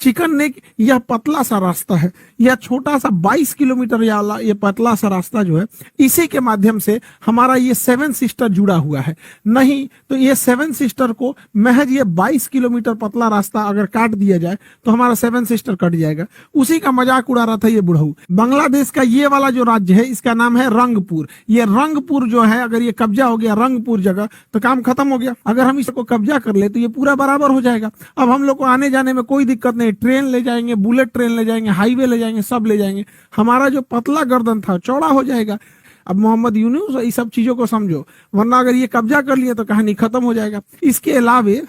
Chicken neck यह पतला सा रास्ता है। यह छोटा सा 22 किलोमीटर या ला- ये पतला सा रास्ता जो है, इसी के माध्यम से हमारा ये सेवन सिस्टर जुड़ा हुआ है। नहीं तो ये सेवन सिस्टर को महज ये 22 किलोमीटर पतला रास्ता अगर काट दिया जाए तो हमारा सेवन सिस्टर कट जाएगा। उसी का मज़ाक उड़ा रहा था ये बुढ़ऊ। बांग्लादेश का ये वाला जो राज्य है, इसका नाम है रंगपुर। ये रंगपुर जो है, अगर ये कब्जा हो गया रंगपुर जगह तो काम खत्म हो गया। अगर हम इसको कब्जा कर ले तो ये पूरा बराबर हो जाएगा। अब हम लोग को आने जाने में कोई दिक्कत नहीं, ट्रेन ले जाएँगे, बुलेट ट्रेन ले जाएँगे, हाईवे ले जाएँगे, सब ले जाएँगे। हमारा जो पतला गर्दन था, चौड़ा हो जाएगा। अब मोहम्मद यूनुस इस सब चीज़ों को समझो। वरना अगर ये कब्जा कर लिए तो कहानी खत्म हो जाएगा। इसके अलावे,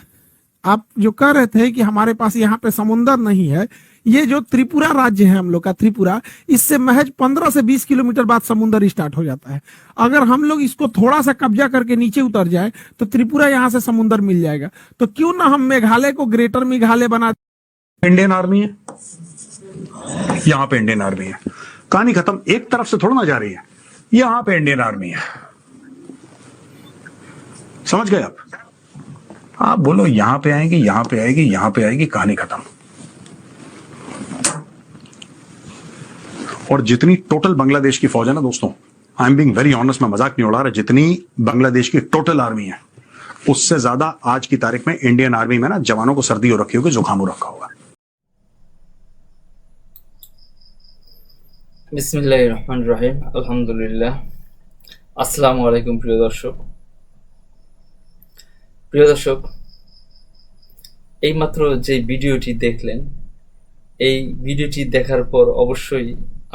आप जो कह रहे थे कि हमारे पास यहाँ पे समुंदर नहीं है, ये जो त्रिपुरा राज्य है हम लोग का, त्रिपुरा, इससे महज 15 से 20 किलोमीटर बाद समुंदर स्टार्ट हो जाता है। अगर हम लोग इसको थोड़ा सा कब्जा करके नीचे उतर जाए तो त्रिपुरा यहाँ से समुंदर मिल जाएगा। तो क्यों ना हम मेघालय को ग्रेटर मेघालय बना इंडियन आर्मी है। यहाँ पे इंडियन आर्मी है। कहानी खत्म। एक तरफ़ से थोड़ा ना जा रही है। यहाँ पे इंडियन आर्मी है। समझ गए आप? आप बोलो, यहाँ पे आएगी, यहाँ पे आएगी, यहाँ पे आएगी, कहानी खत्म। और जितनी टोटल बांग्लादेश की फौज है ना दोस्तों I am being very honest मैं मज़ाक नहीं उड़ा रहा, जितनी बांग्लादेश की टोटल आर्मी है, उससे ज़्यादा आज की तारीख में इंडियन आर्मी में ना जवानों को सर्दी हो रखी होगी, जुकाम हो रखा होगा। বিসমিল্লাহ রহমান রহিম আলহামদুলিল্লাহ। আসসালামু আলাইকুম, প্রিয় দর্শক। প্রিয় দর্শক, এইমাত্র যে ভিডিওটি দেখলেন, এই ভিডিওটি দেখার পর অবশ্যই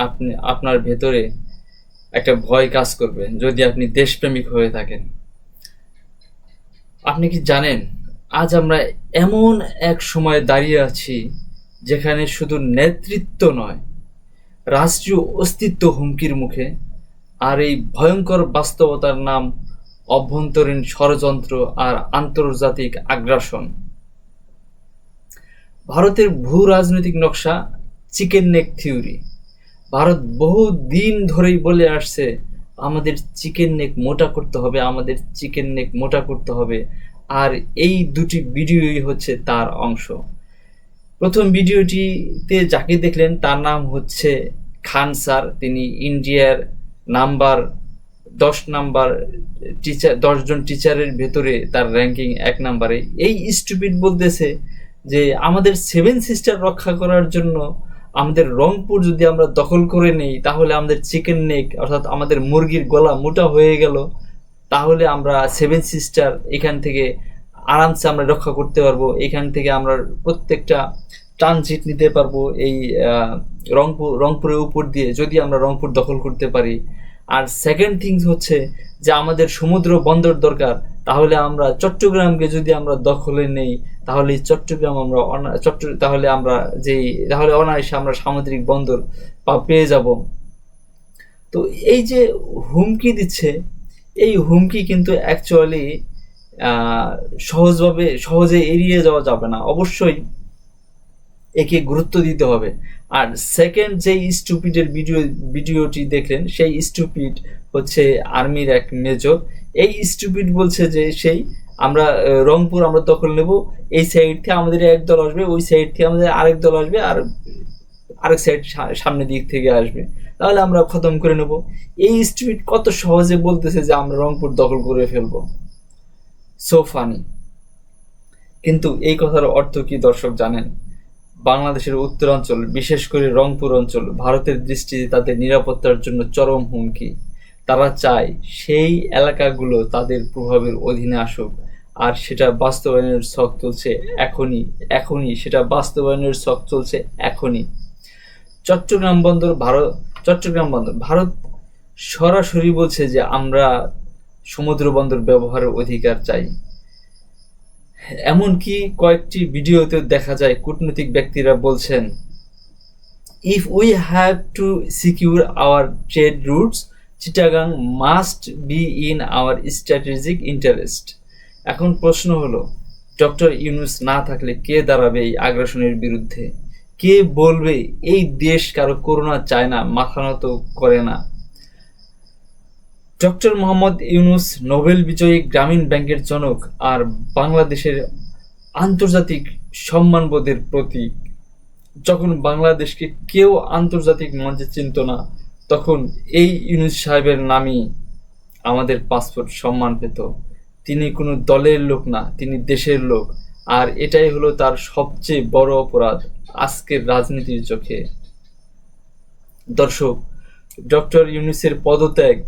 আপনি, আপনার ভেতরে একটা ভয় কাজ করবে, যদি আপনি দেশপ্রেমিক হয়ে থাকেন। আপনি কি জানেন, আজ আমরা এমন এক সময় দাঁড়িয়ে আছি, যেখানে শুধু নেতৃত্ব নয় রাষ্ট্রীয় অস্তিত্ব হুমকির মুখে আর এই ভয়ঙ্কর বাস্তবতার নাম অভ্যন্তরীণ ষড়যন্ত্র আর আন্তর্জাতিক আগ্রাসন। ভারতের ভূ রাজনৈতিক নকশা চিকেন নেক থিওরি। ভারত বহু দিন ধরেই বলে আসছে, আমাদের চিকেন নেক মোটা করতে হবে, আমাদের চিকেন নেক মোটা করতে হবে। আর এই দুটি ভিডিওই হচ্ছে তার অংশ। প্রথম ভিডিওটিতে যাকে দেখলেন, তার নাম হচ্ছে খান স্যার। তিনি ইন্ডিয়ার নাম্বার, দশ নাম্বার টিচার দশজন টিচারের ভেতরে তার র্যাঙ্কিং এক নাম্বারে। এই স্টুপিড বলতেছে যে, আমাদের সেভেন সিস্টার রক্ষা করার জন্য আমাদের রংপুর যদি আমরা দখল করে নেই, তাহলে আমাদের চিকেন নেক অর্থাৎ আমাদের মুরগির গলা মোটা হয়ে গেল, তাহলে আমরা সেভেন সিস্টার এখান থেকে আরামসে আমরা রক্ষা করতে পারব, এখান থেকে আমরা প্রত্যেকটা ট্রানজিট নিতে পারব এই রংপুর, রংপুরের উপর দিয়ে যদি আমরা রংপুর দখল করতে পারি। আর সেকেন্ড থিংস হচ্ছে যে আমাদের সমুদ্র বন্দর দরকার, তাহলে আমরা চট্টগ্রামকে যদি আমরা দখলে নেই, তাহলে চট্টগ্রাম আমরা চট্ট, তাহলে আমরা যেই, তাহলে অনায়াসে আমরা সামুদ্রিক বন্দর পেয়ে যাব। তো এই যে হুমকি দিচ্ছে, এই হুমকি কিন্তু অ্যাকচুয়ালি সহজভাবে, সহজে এড়িয়ে যাওয়া যাবে না। অবশ্যই একে গুরুত্ব দিতে হবে। আর সেকেন্ড যে স্টুপিডের ভিডিও ভিডিওটি দেখলেন, সেই স্টুপিড হচ্ছে আর্মির এক মেজর। এই স্টুপিড বলছে যে সেই আমরা রংপুর আমরা দখল নেব, এই সাইড থেকে আমাদের এক দল আসবে, ওই সাইড থেকে আমাদের আরেক দল আসবে, আর আরেক সাইড সামনের দিক থেকে আসবে। তাহলে আমরা খতম করে নেব। এই স্টুপিড কত সহজে বলতেছে যে আমরা রংপুর দখল করে ফেলব। সো ফানি কিন্তু এই কথার অর্থ কি দর্শক জানেন? বাংলাদেশের উত্তরাঞ্চল, বিশেষ করে রংপুর অঞ্চল, ভারতের দৃষ্টিতে তাদের নিরাপত্তার জন্য চরম হুমকি। তারা চায় সেই এলাকাগুলো তাদের প্রভাবের অধীনে আসুক। আর সেটা বাস্তবায়নের শখ চলছে এখনই এখনই, সেটা বাস্তবায়নের শখ চলছে এখনই। চট্টগ্রাম বন্দর ভারত, চট্টগ্রাম বন্দর, ভারত সরাসরি বলছে যে আমরা সমুদ্র বন্দর ব্যবহারের অধিকার চাই। এমনকি কয়েকটি ভিডিওতে দেখা যায় কূটনৈতিক ব্যক্তিরা বলছেন if we have to secure our trade routes Chittagong must be in our strategic interest এখন প্রশ্ন হলো, ডক্টর ইউনুস না থাকলে কে দাঁড়াবে এই আগ্রাসনের বিরুদ্ধে? কে বলবে, এই দেশ কারও করোনা চায় না, মাথা নত করে না ডক্টর মোহাম্মদ ইউনুস নোবেল বিজয়ী গ্রামীণ ব্যাংকের জনক আর বাংলাদেশের আন্তর্জাতিক সম্মানবোধের প্রতীক। যখন বাংলাদেশকে কেউ আন্তর্জাতিক মঞ্চে চিনত না, তখন এই ইউনুস সাহেবের নামই আমাদের পাসপোর্ট সম্মান পেত। তিনি কোনো দলের লোক না, তিনি দেশের লোক। আর এটাই হলো তার সবচেয়ে বড় অপরাধ আজকের রাজনীতির চোখে। দর্শক, ডক্টর ইউনুসের পদত্যাগ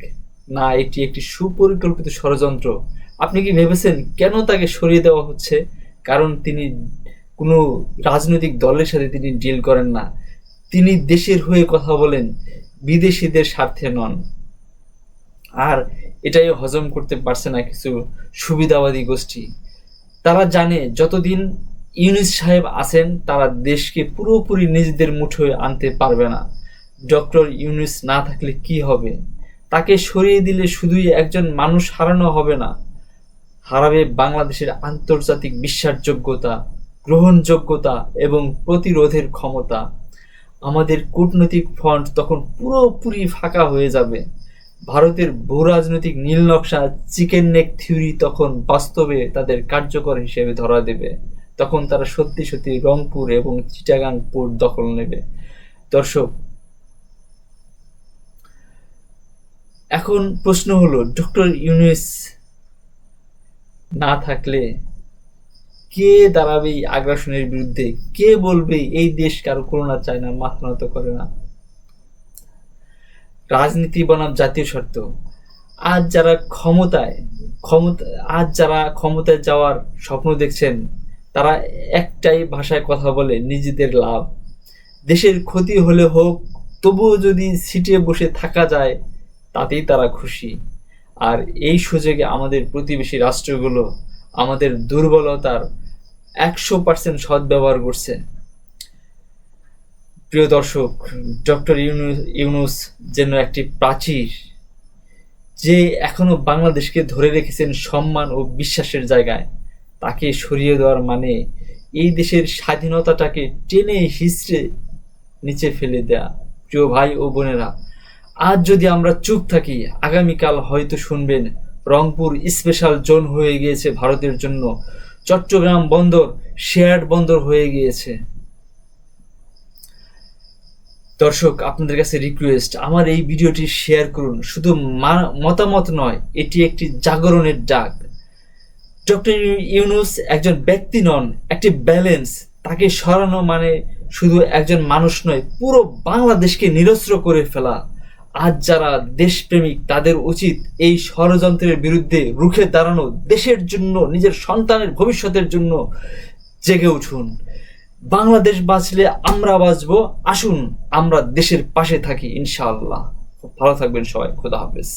না, এটি একটি সুপরিকল্পিত ষড়যন্ত্র। আপনি কি ভেবেছেন কেন তাকে সরিয়ে দেওয়া হচ্ছে? কারণ তিনি কোনো রাজনৈতিক দলের সাথে তিনি ডিল করেন না। তিনি দেশের হয়ে কথা বলেন, বিদেশিদের স্বার্থে নন। আর এটাই হজম করতে পারছে না কিছু সুবিধাবাদী গোষ্ঠী। তারা জানে, যতদিন ইউনিস সাহেব আছেন, তারা দেশকে পুরোপুরি নিজেদের মুঠোয় আনতে পারবে না। ডক্টর ইউনুস না থাকলে কি হবে? তাকে সরিয়ে দিলে শুধুই একজন মানুষ হারানো হবে না। হারাবে বাংলাদেশের আন্তর্জাতিক বিশ্বাসযোগ্যতা, গ্রহণযোগ্যতা এবং প্রতিরোধের ক্ষমতা। আমাদের কূটনৈতিক ফ্রন্ট তখন পুরোপুরি ফাঁকা হয়ে যাবে। ভারতের ভূ রাজনৈতিক নীল নকশা চিকেন নেক থিওরি তখন বাস্তবে তাদের কার্যকর হিসেবে ধরা দেবে। তখন তারা সত্যি সত্যি রংপুর এবং চিটাগাং পোর্ট দখল নেবে। দর্শক এখন প্রশ্ন হলো, ডক্টর ইউনুস না থাকলে কে দাঁড়াবে এই আগ্রাসনের বিরুদ্ধে? কে বলবে এই দেশ কারও করোনা চায় না, মাথা নত করে না? রাজনীতি বনাম জাতীয় স্বার্থ। আজ যারা ক্ষমতায়, ক্ষমতা, আজ যারা ক্ষমতায় যাওয়ার স্বপ্ন দেখছেন, তারা একটাই ভাষায় কথা বলে, নিজেদের লাভ। দেশের ক্ষতি হলে হোক, তবুও যদি সিটে বসে থাকা যায় তাতেই তারা খুশি। আর এই সুযোগে আমাদের প্রতিবেশী রাষ্ট্রগুলো আমাদের দুর্বলতার একশো পার্সেন্ট সদ্ব্যবহার করছে। প্রিয় দর্শক, ডক্টর ইউনুস যেন একটি প্রাচীর, যে এখনও বাংলাদেশকে ধরে রেখেছেন সম্মান ও বিশ্বাসের জায়গায়, তাকে সরিয়ে দেওয়ার মানে এই দেশের স্বাধীনতাটাকে টেনে হিসড়ে নিচে ফেলে দেয়া। প্রিয় ভাই ও বোনেরা আজ যদি আমরা চুপ থাকি, আগামীকাল হয়তো শুনবেন, রংপুর স্পেশাল জোন হয়ে গিয়েছে ভারতের জন্য। চট্টগ্রাম বন্দর, শেয়ার্ড বন্দর হয়ে গিয়েছে। দর্শক, আপনাদের কাছে রিকোয়েস্ট আমার এই ভিডিওটি শেয়ার করুন। শুধু মতামত নয়, এটি একটি জাগরণের ডাক ডক্টর ইউনুস একজন ব্যক্তি নন, একটি ব্যালেন্স তাকে সরানো মানে শুধু একজন মানুষ নয়, পুরো বাংলাদেশকে নিরস্ত্র করে ফেলা। আজ যারা দেশপ্রেমিক, তাদের উচিত এই ষড়যন্ত্রের বিরুদ্ধে রুখে দাঁড়ানো, দেশের জন্য, নিজের সন্তানের ভবিষ্যতের জন্য জেগে উঠুন। বাংলাদেশ বাঁচলে আমরা বাঁচব। আসুন, আমরা দেশের পাশে থাকি, ইনশাআল্লাহ। ভালো থাকবেন সবাই, খোদা হাফেজ।